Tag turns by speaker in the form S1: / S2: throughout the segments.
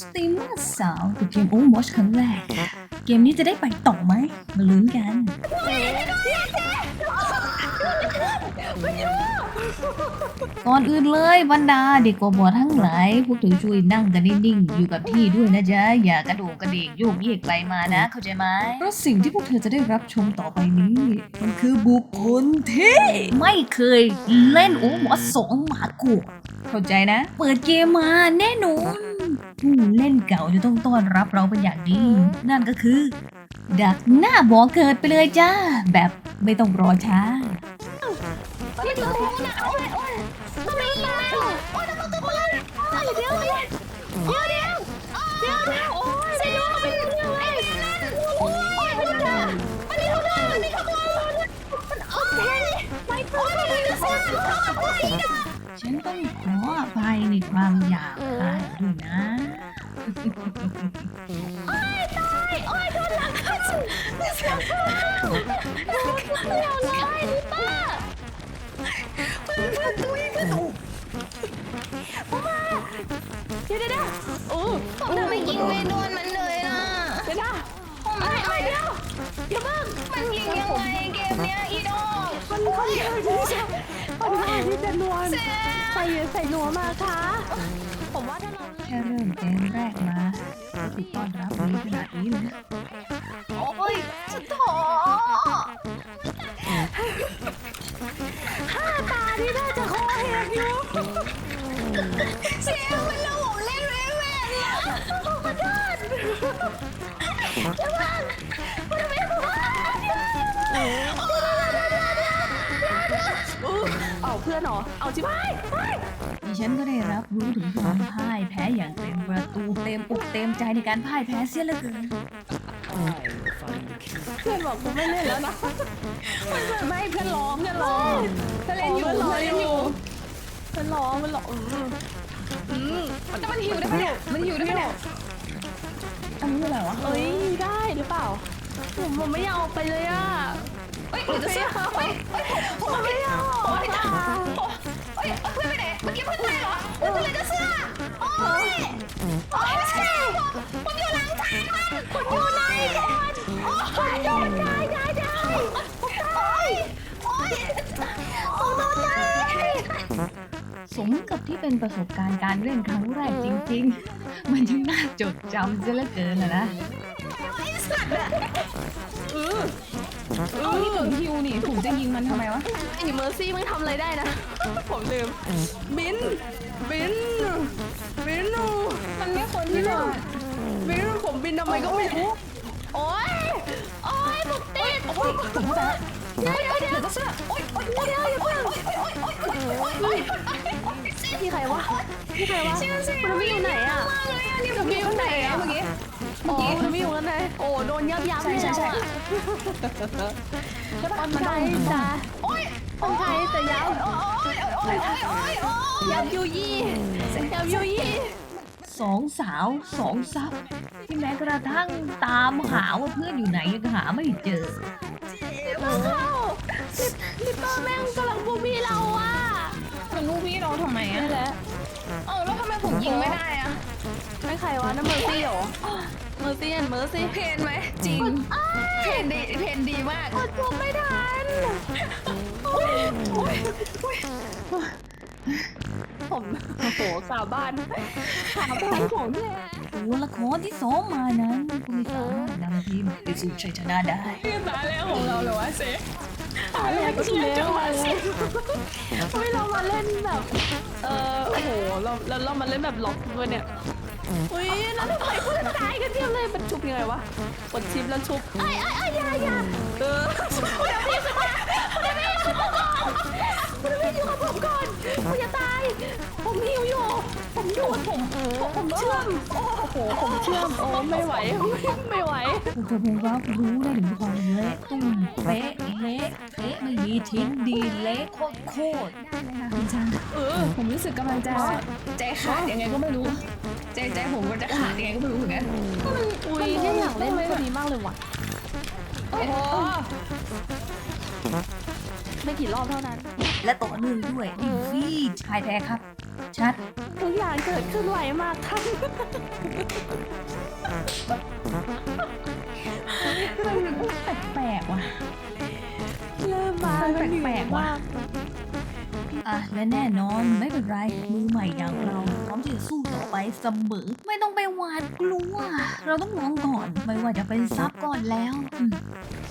S1: สตรีมเมอร์สาวกับเกม Overwatch ครั้งแรก เกมนี้จะได้ไปต่อไหม มาลุ้นกัน ก่อนอื่นเลยบรรดาเด็กกว่าบอทั้งหลาย พวกเธอช่วยนั่งกันนิ่งๆ อยู่กับที่ด้วยนะจ๊ะ อย่ากระโดดกระเดกโยกเยกไปมานะ เข้าใจไหมเพราะสิ่งที่พวกเธอจะได้รับชมต่อไปนี้ มันคือบุคคลที่ไม่เคยเล่นโอวอสองมาก่อนเข้าใจนะ เปิดเกมมาแน่นอนผู้เล่นเก่าจะต้องต้อนรับเราเป็นอย่างดีนั่นก็คือ ดักหน้าบอกเกิดไปเลยจ้า แบบไม่ต้องรอช้า
S2: ไม่ถึงพูนะโอ้ยโอ้ยทำไมยิงแม่โอ้ยทำไมตัวเปล่าโอ้ยเดี๋ยวเดี๋ยวเดี๋ยวเดี๋ยวเดี๋ยวเดี๋ยวโอ้ยเสียงมันเป็นยังไงโอ้ยมันจะมันนี่เขาได้มันนี่เขาได้มันโอเคไม่โอ้ยมันจะเสียโอ้ย
S1: ฉันต้องขออภัยในความหยาบคายด้วยนะ
S2: โอ้ยตาย โอ้ยโดนหลังคันเสียงไม่ เพื่อนเพื่อนตุ้ยเพื่อมาเดี๋ยวเดี๋ยวโอ้ผมทำไมยิงไม่โดนมันเลยอะเดี๋ยวผมไม่ไม่เดี๋ยวเดี๋ยวบ้างมันยิงยังไงเกมเนี้ยอีโดมันเขาเยอะที่สุด
S3: คนไทยที่จะนวลใส่ใส่นัวมาค่ะ
S2: ผมว่าถ้าเรา
S1: แค่เริ่มเกมแรกมาก็ถูกต้อนรับดีขนาดนี้เลย
S3: กอยู่
S2: เสียมันเราผมเล่นเวเวเนี่ยขอโทษอย่าบ้างมันไม่พอ
S3: เอาเพื่อนเหรอ เอาจิบาย
S1: ดิฉันก็ได้รับรู้ถึงความพ่ายแพ้อย่างเต็มประตูเต็มอกเต็มใจในการพ่ายแพ้เสียเหลือเกิน
S3: เพื่อนบอกกูไม่เล่นแล้วนะมันเหมือนไม่เพื่อนร้องเพื่อนร้อง
S2: เธอเล่นอยู่
S3: เพื่อน
S2: เล่นอยู่
S3: เพื่อนร้องมันร้องอืม
S2: อืมแต่มันหิวได้ไหมเนี่ย มันหิวได้ไหมเนี่ย
S1: อันนี้อะไรวะ
S3: เอ้ยได้หรือเปล่าผมผมไม่อยากออกไปเลยอะ
S2: เฮ้ยเดี๋ยวจะเสียเฮ้ยเฮ้ยผมไม่อยากโอ้ยจ้าเฮ้ยเพื่อนไปไหน เมื่อกี้เพื่อนไปเหรอเพื่อนเลยจะเสื้อโอ้ยโอ้ยเสียผมอยู่หลังทางมันผมอยู่ในก่อนโอ้ยโดนได้ได้ได้ผมตายโอ้ยผมโดนได้
S1: สมกับที่เป็นประสบการณ์การเล่นครั้งแรกจริง ๆ มันช่างน่าจดจำเสียเหลือเกินอะนะ
S2: ไอ้สัตว์อะ
S3: เออ
S1: เอานี่ถึงฮิวนี่ถูกจะยิงมันทำไมวะ
S3: ไอ้เมอร์ซี่มันทำอะไรได้นะ ผมลืม บิน บิน บิน
S2: มันไม่ควรที่จะ
S3: บินผมบินทำไมก็ไม่รู้
S2: โอ๊ย โอ๊ยผมติดโอ๊ยผมจเดี๋ยวเดี๋ยวเดี๋ยวจะเสื้อโอ๊ยโอ๊ยโอ๊ยโอ๊ยโอ๊ยโอ๊ยโอ๊ยโอ๊ยโอ๊ยโอ๊ยโอ๊ยโอ๊ย
S3: ที่ใครวะที่ใครวะ
S2: เชื่อสิ
S3: มันไม่อยู่ไหนอะ
S2: มากเลยอะนี่ผมอยู่ไหนอะเมื่อกี้
S3: อ๋อมันไม่อยู่กันไหนโอ้โดนยับยั้งเลยอะคนไทยจ้า
S2: โอ๊ย
S3: คนไทยแต่ยับ
S2: โอ๊ยโอ๊ยโอ๊ยโอ๊ยโอ๊ย
S3: ยับยูยี่ยับยูยี่
S1: สองสาวสองซับที่แม้กระทั่งตามหาว่าเพื่อนอยู่ไหนยังหาไม่เจอ
S3: ว้าวลิปเปอร์แม่งกำลังบูบี้เราอะ
S2: มันลูกพี่เราทำไมอะ
S3: นี่แหละ
S2: เออแล้วทำไมผมยิงไม่ได้อะ
S3: ไม่ใครวะนั่นเมอร์ซี่เหรอเมอร์ซี่เมอร์ซี่
S2: เพนไหมจริงเพนดีเพนดีมาก
S3: กดปุ่มไม่ทัน
S2: โอ๊ยโอ๊ยโอ๊ย
S3: ผมโอ้โหสาบานสาบานของแท้
S1: ตัวละครที่ซ้อมมานั้นก็ไม่สามารถนำทีมไปสู่ชัยชนะได้
S2: ตาแล้วของเราเหรอวะเซ
S3: อะไรก็เชียร์มาเลยเฮ้ยเรามาเล่นแบบ เออโอ้โหเราเราเรามาเล่นแบบล็อกด้วยเนี่ย อุ้ยแล้วทำไมเพื่อนตายกันเทียบเลยมันชุบยังไงวะกดชิปแล้วชุบไอ้ไอ้ไอ้ยาอยาเออคุณพี่ขึ้นมาคุณพี่ขึ้นมาก่อนคุณพี่อยู่กับผมก่อนคุณอย่าตาย ผมหิวอยู่ผมอยู่ผมผมผมเชื่อมโอ้โหผมเชื่อมโอ้ไม่ไหวไม่ไหว
S1: พวกเธอคงรับรู้ได้ถึงความเละตุ้มเป๊ะเละเป๊ะไม่มีชิ้นดีเละโคตรโคตรได้เลยค่ะคุณจัง
S3: เออ
S2: ผมรู้สึกกำลังจะใจขาดยังไงก็ไม่รู้ ใจใจผมก็จะขาดยังไงก็ไม่รู้เหมือนกัน
S3: อุ้ยเนี่ยอยากเล่นตัวนี้มากเลยว่ะ
S2: โอ้โห
S3: ไม่กี่รอบเท่านั้น
S1: และต่อเนื่องด้วยดีฟีชายแท้ครับ
S2: ชัด
S3: ทุกอย่างเกิดขึ้นไวมากครับ
S2: มันแปลกๆว่ะ
S3: เริ่มมา
S2: มันแปลกๆว่ะ อะและแน่นอนไม่เป็นไร มือใหม่อย่างเราพร้อมที่จะสู้ต่อไปเสมอ ไม่ต้องไปหวาดกลัว เราต้องลองก่อนไม่ว่าจะเป็นซับก่อนแล้วอืม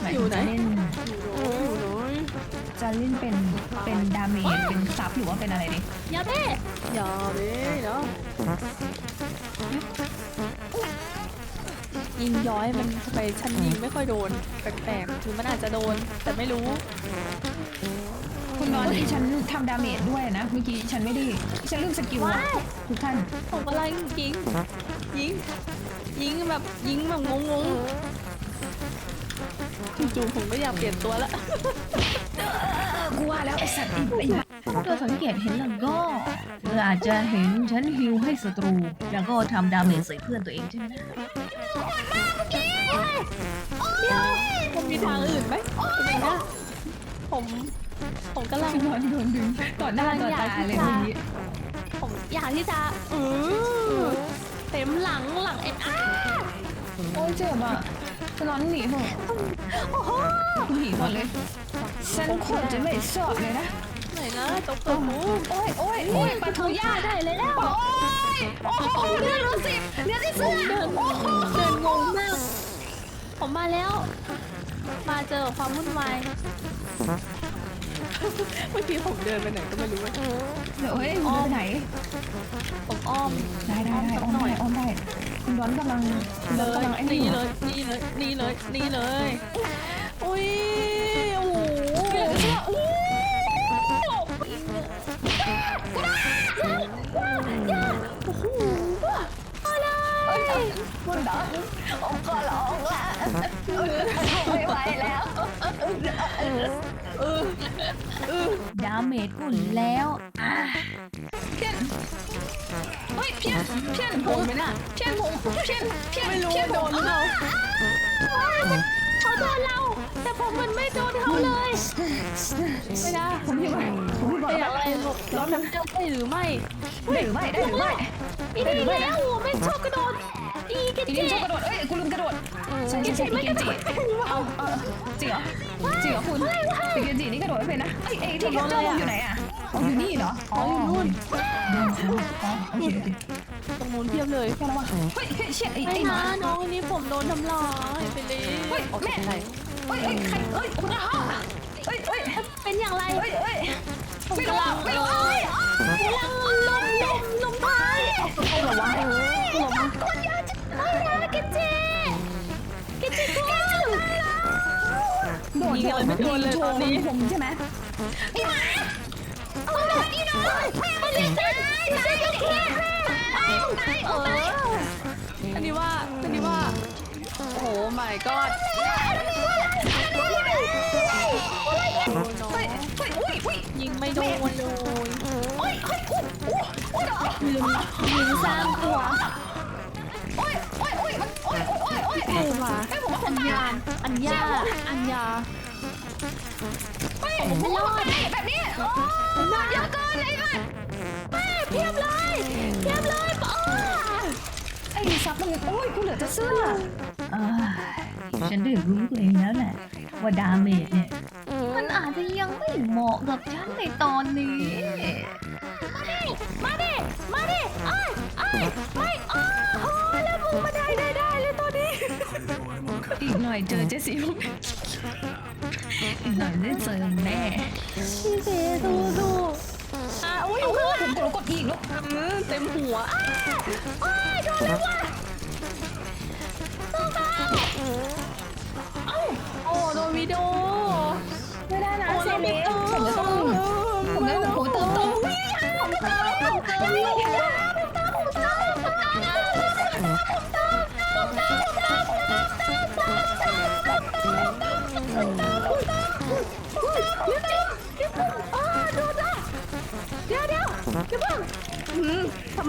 S2: หมายถึงจะเล่น
S3: อยู่น้อย
S2: จะเล่นเป็นเป็นดาเมจเป็นซับหรือว่าเป็นอะไรดิ
S4: อย่าเด้
S3: อย่าเลยเนาะยิงย้อยมันทำไมฉันยิงไม่ค่อยโดน แปลกๆหรือมันอาจจะโดน แต่ไม่รู้
S2: คุณนอนที่ฉันทำดาเมจด้วยนะ เมื่อกี้ฉันไม่ได้ ฉันลืมสกิลอะทุกท่าน
S3: ผมกำลังยิงยิงยิงแบบยิงแบบงงๆจู่ๆผมก็อยากเปลี่ยนตัวแล้ว
S2: กูว่าแล้วไอ้สัตว์ไอ้ไอ้บ้าพวกเธอสังเกตเห็นแล้วก็เธออาจจะเห็นฉันฮิวให้ศัตรู แล้วก็ทำดาเมจใส่เพื่อนตัวเองใช่ไหมนะ
S3: เดี๋ยวมันมีทางอื่นไหมเป็นไงนะผม ผมกำลัง
S2: นอนโดนดึงต่อหน้าต่อตาเลยเมื่อกี้
S3: ผมอยากที่จะเออเต็มหลังหลังเอ็นอา
S2: โอ้ยเจ็บอะฉันนอนหนีเถอะ
S3: โอ้โห
S2: กูหนีก่อนเลยฉันโคตรจะไม่ชอบเลยนะ
S3: ไหนนะตกตัวหมู
S2: โอ้ยโอ้ยโอ้ยปลาทูย่า
S4: ได้เลยแล้ว
S2: โอ้ยโอ้โหเลือดรู้สิเลือดที่
S3: ผ
S2: เสื้
S3: ม
S2: อ
S3: เดิน
S2: โอ้โห
S3: เดินงงมาก ผมมาแล้ว มาเจอความวุ่นวาย เมื่อกี้ผมเดินไปไหนก็ไม่รู้อะ
S2: เดี๋ยวเฮ้ยมึงไปไหน
S3: ผมอ้อม
S2: ได้ได้ได้อ้อมได้อ้อมได้คุณร้อนกำลังคุณ
S3: เล
S2: ร้อน
S3: ย
S2: กำลังไอ้
S3: นี่
S2: นี่
S3: เลยนี่เลยนี่เลยนี่เลยอุ้ยโอ้โห
S2: คุณร้อนโอ้ก็ร้องละไม่ไหวแล้ว ดาเมจกุ่นแล้วอะเพี้ยนเฮ้ยเพี้ยนเพี้ยนผม
S3: ไหมน่ะ
S2: เพี้ยนผมเพี้ยนเพี้ยน
S3: ไม่รู้
S2: เพี้ยน
S3: ว่าโดนหรือเปล่า
S4: เขาโดนเรา แต่ผมมันไม่โดนเขาเลย
S3: ไม่ได้
S2: ผมพี่บอกผมพี่บอก
S3: แต่อย่างไรหลบรถน้ำเจ้าได้หรือไม่
S2: ได้หรือไม่ได้หรือไม่
S4: อีนี่แล้วไม่ชอบกระโดด อีกระ
S2: อี
S4: เจ
S2: นี่ชอบกระโดด เอ้ย กูลืมกระโดดใช่ใช่ใช่อีเกนจิเอาเอาจริงเหรอจริงเหรอคุณอีเกนจินี่กระโดดไม่เป็นนะไอ้ไอ้ยที่แคปเจอร์อยู่ไหนอะอ๋ออยู่นี่เหรอ อ๋ออยู่นู่นโอเคโอเค
S3: ตรงนู้นเพียบเลย
S2: แค่ววะเฮ้ยเฮ้ยเชี่ยไอ้
S3: ไม่
S2: ไอ้ห
S3: นะ
S2: มา
S3: น้องอันนี้ผมโดนทำร้ายไปเลย
S2: เฮ้ยแม่
S3: ใคร
S2: เฮ้ยเฮ้ยใครเฮ้ยโอ้โหเฮ้ยเฮ้ย
S4: เป็นอย่างไร
S2: เฮ้ยเฮ้ยไม่รู้ไม่รู้เฮ้ย
S4: กำลังลมลมลมพาย
S2: เอาเหรอวะ
S4: คนยาจ จจิกิจิคุ
S2: โดด
S3: ยิงอะไรไม่โดนเลยตอนนี้
S2: ผมใช่ไหม
S4: ไอ้หมาเอาแบบนี้นะมันเลยตายตายอายตายตาย
S3: โอ้ยออันนี้ว่า อันนี้ว่า โอ้โห my god
S2: ยิ
S3: งไม่โดนเลย
S2: ยิ
S3: งสร้างตัว
S2: โอ้ยโอ้ย
S3: ว่ะ
S2: ให้ผมว่าคนตาย
S3: อัญญาอัญญา
S2: ไม่ผมรอดแบบนี้นอนเยอะเกินเลยค่
S4: เทียบเลยเทียบเลยปอ
S2: ไอ้ซับมันโอ้ยกูเหลือแต่เสื้อฉันได้รู้เองแล้วแหละว่าดาเมจเนี่ย มันอาจจะยังไม่เหมาะกับฉันในตอนนี้
S4: มาดิ มาดิไอ้ไอ้ไม่อ้ อี
S2: กหน่อยเจอเจสซี่อีกหน่อยได้เจอแน่
S4: พี่เจสู้สู้อะอุ้ย
S2: โอ้
S4: เพื่อน
S2: ผมกดกดอีกแล้ว
S3: อืมเต็มหัว
S4: โอ้ยโดนแล้วว่ะ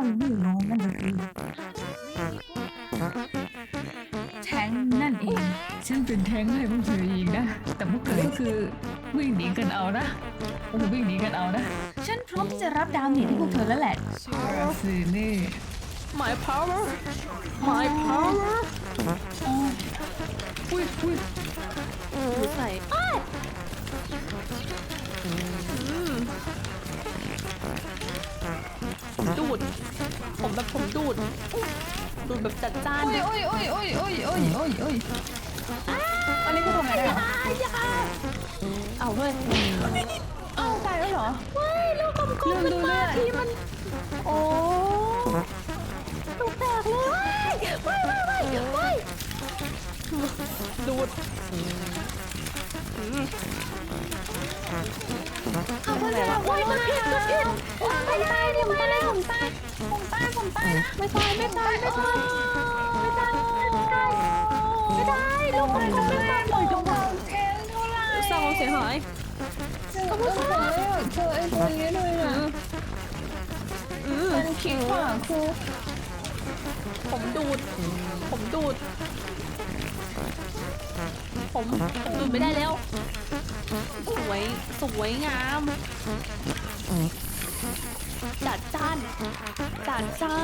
S3: ย่า
S2: งหนึ
S1: งที่เราไม่รู้นั่นก็คือแทงนั่นเอง ฉันเป็นแทงให้พวกเธอยิงนะ แต่พวกเธอก็คือวิ่งหนีกันเอานะโอ้โหวิ่งหนีกันเอานะ ฉันพร้อมที่จะรับดาเมจให้พวกเธอแล้วแหละเชื่อสินี่
S3: my power my power
S1: อุ้ยอุ้ย
S3: ดูใส่อ้ายอืมผม ดูดผมแบบผมดูด ดูดแบบจัดจ้าน
S1: โอ้ยโอ้ยโอ้ยโอ้ยโอ้ยโอ้ยโอ้ยโอ้ยอันนี้ก็ทำไงได้เหรอ
S3: เอาเฮ้ย
S1: อ้าวตายแล้วเหรอ
S2: เฮ้ยลูกกลม
S1: ลืม
S2: ๆมัน
S1: ดู
S2: มา
S1: เลือด
S2: ทีมัน โอ้ลูกแตกเลยเฮ้ยเฮ้ยเฮ้ยเฮ้ยเฮ้ย
S3: ดูด
S2: เอาไปเลยโอ้ยมันผิดมันผิดผมตายผมตายผมตายผมตายผมตายนะไม่ตายไม่ตายไม่ตายไม่ตายไม่ตายไม่ตายลูกมันจะไม่ตายหน่อยตรงเรา
S1: แทงเท่าไหร่
S3: สร้างควเสียหาย
S1: ก็ไม่ใช่เจอไอ้ตัวนี้เลยอะ
S3: อืม
S1: มันคิดว่าคือ
S3: ผมดูด ผมดูด ผมผมดูดไม่ได้แล้ว สวย สวยงาม จัดจ้าน จัดจ้า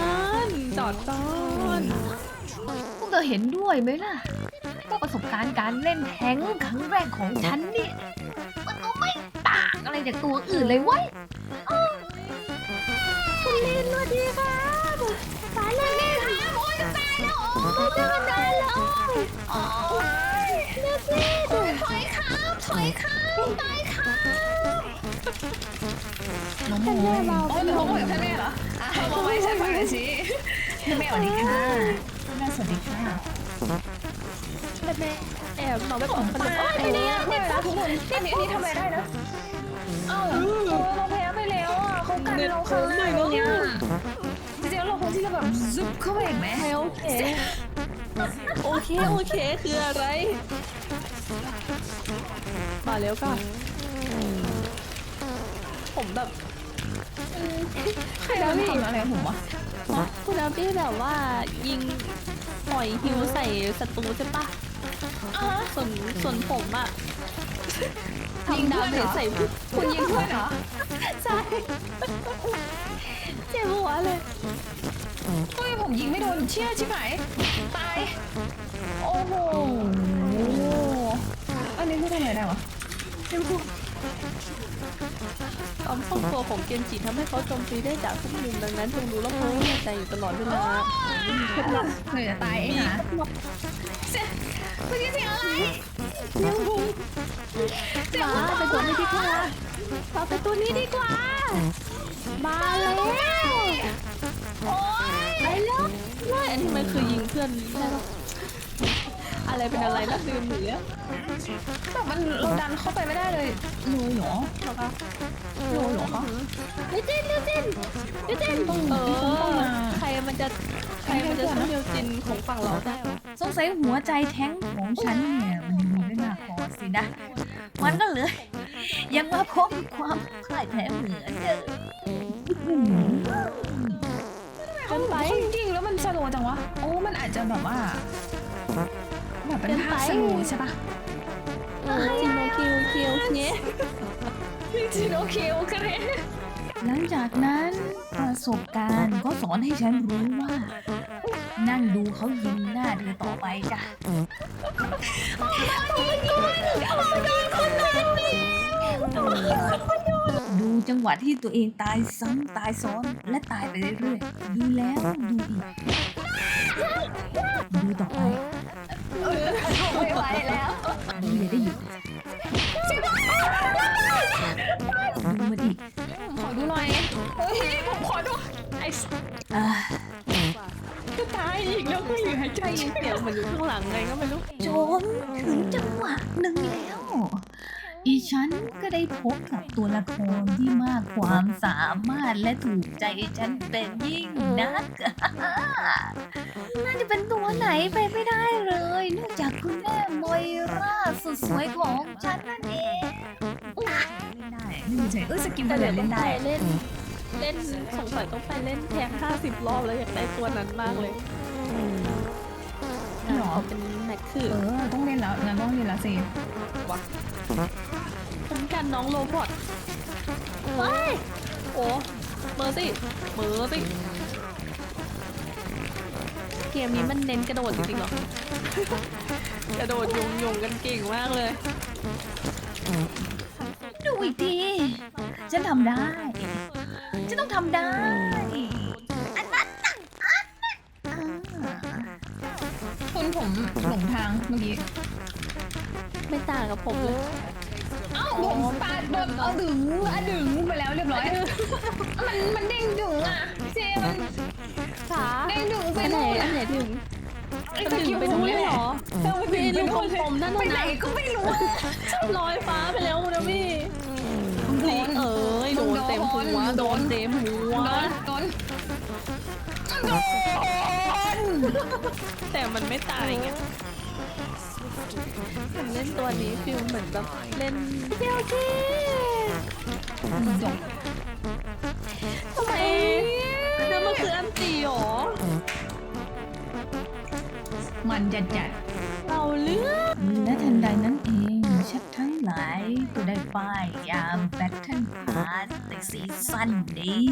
S3: นจัดจ้าน
S1: พวกเธอเห็นด้วยไหมล่ะว่าประสบการณ์การเล่นแทงครั้งแรกของฉันเนี่ยมันก็ไม่ต่างอะไรจากตัวอื่นเลยเว้ย
S2: คุณลินสวัสดีครับตายเลยนี่ครับโอ้ยจะตาย แล้วโอ้ยเจอกันนานแล้วโอ้ยเลือดซีดถอยครับถอยครับตายครับ
S1: น้องโมยโอ้ยน้องโมยกับแม่เหรออะมไว้ใช่ไหมชีแม่สวัสดีค่ะแม่สวัสดีค่ะ
S3: แบบนี้แอบหนอนแบบผมขน
S2: โอ้ยนี้เนี่ยนะทุกคน
S1: อันนี้อันนี้ทำอะไรได้นะเอ้าเรอเราแพ้ไปแล้วอะเขากันเราข้างหน้าเนี่ย ที่จะแบบซุปเข้าไปอีกไหม
S3: โอเค โอเค โอเค คืออะไร มาเร็วก่อนผมแบบ
S1: ใครเราทำอะไรผมวะ
S3: คุณแล้วพี่แบบว่ายิงปล่อยฮิวใส่ศัตรูใช่ปะ ส่วนส่วนผมอะทำดาเมจใส่ผู้
S1: คุณยิงเพื่อนเหรอ
S3: ใช่ เจ็บหัวเลย
S1: เฮ้ยผมยิงไม่โดนเชี่ยใช่ไหมตาย โอ้โห อันนี้คือทำอะไรได้วะ
S3: ความคล่องตัวของเกนจิทำให้เขาโจมตีได้จากทุกมุมดังนั้นจงดูรอบข้างในใจอยู่ตลอดเวลา
S1: เฮ้ยจะตายเองนะเสีย เมื่อกี้เสียงอะไร
S3: มาไปตัวนี้ดีกว่ามาไปตัวนี้ดีกว่า
S2: มาแล้ว
S1: โอ๊ย
S3: ไปแล้วไม่อันนี้มันคือยิงเพื่อนได้ปะอะไรเป็นอะไรนะลืมหนีอะ
S1: แต่มันเราดันเข้าไปไม่ได้เลยรูหรอ
S3: หรอคะ
S1: รูหรอคะ
S3: เฮ้ยจินเร็วจินเร็วจินเออใครมันจะ ใครมันจะสู้เร็วจินของฝั่งเราได้วะ
S1: สงสัยหัวใจแท้งของฉันเนี่ย มันยังมีไม่มากพอสินะ มันก็เลย ยังมาพบความพ่ายแพ้เหมือนเดิม
S3: เกินไป
S1: จริงๆแล้วมันสโลว์จังวะ โอ้มันอาจจะแบบว่าแบบเป็นภาพสโลว์ใช่ปะ
S3: เออจินโนคิวคิวเนี้ย
S1: จริงโอเคโอเค หลังจากนั้นประสบการณ์ก็สอนให้ฉันรู้ว่า นั่งดูเขายิงหน้าเธอต่อไปจ้ะดูจังหวะที่ตัวเองตายซ้ำตายซ้อนและตายไปเรื่อยๆ ดูแล้วดูอีก ได้ยิน
S2: เสี
S3: ยงเหมือนอยู่ข้างหลังไงก็ไม่รู้
S1: จนถึงจังหวะหนึ่งแล้ว อีฉันก็ได้พบกับตัวละครที่มากความสามารถและถูกใจฉันเป็นยิ่งนัก น่าจะเป็นตัวไหนไปไม่ได้เลยนอกจากคุณแม่มอยราสุดสวยของฉันนั่นเองเล่นได้ไม่มีใจเออสกิล
S3: แต่
S1: เดี๋
S3: เดี๋
S1: ย
S3: ยวว
S1: เล่
S3: เล่
S1: น
S3: น
S1: ได้
S3: เล่น เล่นสงสัยต้องไปเล่นแทงห้าสิบรอบแล้วอยากได้ตัวนั้นมากเลย
S1: หรอ
S3: เอาเป็นแม็กคือ
S1: เออ ต้องเล่นแล้วงั้นต้องเล่นแล้วสิ
S3: คุ้มกันน้องโรบอทไปโอ้เมอร์ซี่เมอร์ซี่เกมนี้มันเน้นกระโดดจริงๆเหรอ กระโดดยงยงๆกันเก่งมากเลย
S1: ดูอีกทีฉันทำได้ ฉันต้องทำได้ ผมหลงทางเมื่อกี้
S3: ไม่ต่างกับผมเลย
S1: เอ้าผมปาดโดนเอาดึงอะดึงไปแล้วเรียบร้อย มันมันเด้งดึงอะเจมัน
S3: ขา
S1: เด้งดึงไป
S3: อันไหน
S1: นู่น
S3: อัน
S1: อะ
S3: ไหนถึง
S1: ไอ้
S3: มัน
S1: ตะ
S3: ถึ
S1: กี้
S3: งไป
S1: ผม
S3: นู้น
S1: เล
S3: เลยย
S1: เห
S3: เห
S1: ร
S3: ร
S1: อ
S3: อ
S1: เออมัน
S3: มี
S1: ถึง
S3: ลู
S1: ไป
S3: ก
S1: นู่นเลย
S3: กลมๆนั่น
S1: ไป
S3: น่ะ
S1: ไหน
S3: นะ
S1: ก็ไม่รู้อะ
S3: ลอยฟ้าไปแล้วนะพี่
S1: โดน
S3: เอ้ยโดนเต็มหัว
S1: โด
S3: โด
S1: น
S3: นเต็มหัว
S1: โดนโดนโดน
S3: แต่มันไม่ตายไงผมเล่นตัวนี้ฟิลเหมือนแบบเล่นเดียวกี้
S1: จบ
S3: ทำไมนั่นมันคืออันตีหรอ
S1: มันจัดจัด
S3: เราเลือก
S1: และทันใดนั้นเอง ชัดทั้งหลายก็ได้ป้ายยามแบทเทิลพาร์ทในซีซั่นนี้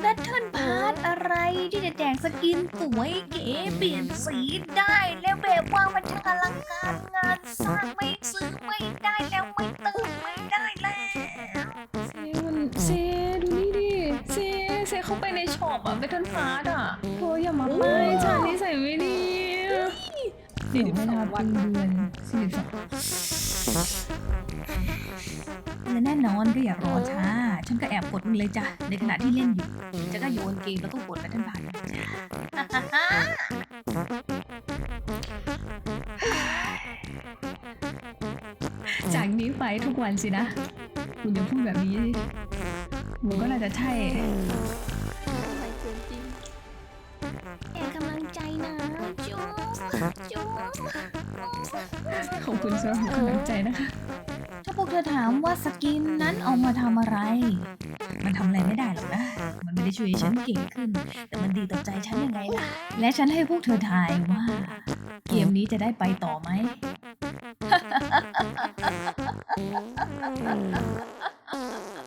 S1: แบทเทิลพาร์ทอะไรที่จะแจกสกินสวยเก๋เปลี่ยนสีได้แล้วแบบว่ามันช่างอลังการงานสร้างไม่ซื้อไม่ได้แล้วไม่เติมไม่ได้แล้วเซมันเซดูนี่ดิเซเซเข้าไปในช็อปอะแบทเทิลพาร์ทอะโอ้ยอย่ามาป้ายชานี้ใส่ไม่ดีสี่สิบสองวันเดือน อนก็อย่ารอช้า ฉันก็แอบกดมึงเลยจ้ะ ในขณะที่เล่นอยู่จะก็โยนเกมแล้วก็กดแบตเทิลผ่านจ้ะจากนี้ไปทุกวันสินะ คุณจะพูดแบบนี้มันก็น่าจะใช่
S3: อะไรเกินจริง
S2: แกกำลังใจนะจุ๊บจุ๊บ
S1: ขอบคุณสำหรับกำลังใจนะคะถ้าพวก เธอถามว่าสกินนั้นเอามาทำอะไร มันทำอะไรไม่ได้หรอกนะ มันไม่ได้ช่วยให้ฉันเก่งขึ้น แต่มันดีต่อใจฉันยังไงล่ะ และฉันให้พวกเธอทายว่า เกมนี้จะได้ไปต่อไหม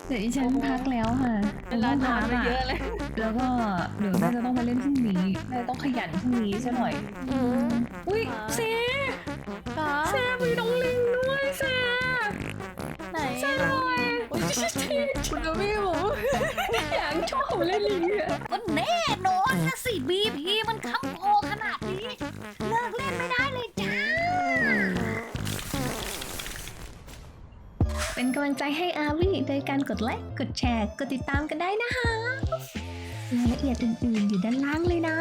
S1: เดี๋ยวอีฉันพักแล้วค่ะ
S3: เวลานอนไปเยอะเลย
S1: แล้วก็เดี๋ยวน่าจะต้องไปเล่นพรุ่งนี้น่าจะต้องขยันพรุ่งนี้ซะหน่อย อุ้ยเซ
S3: ขา
S1: เซมีน้องลิงด้วยเซ
S3: ไหน
S1: เซหน่อย
S3: โอ้ยคุณจะไม่บอก
S1: อยากชอบเล่นลิงอะ
S2: ก็แน่นอนนะสิบีพีมันค้ำคอขนาดนี้ เลิกเล่นไม่ได้เลยจ้า
S1: เป็นกำลังใจให้อาวิโดยการกดไลค์ กดแชร์ กดติดตามกันได้นะคะรายละเอียดอื่นๆอยู่ด้านล่างเลยนะ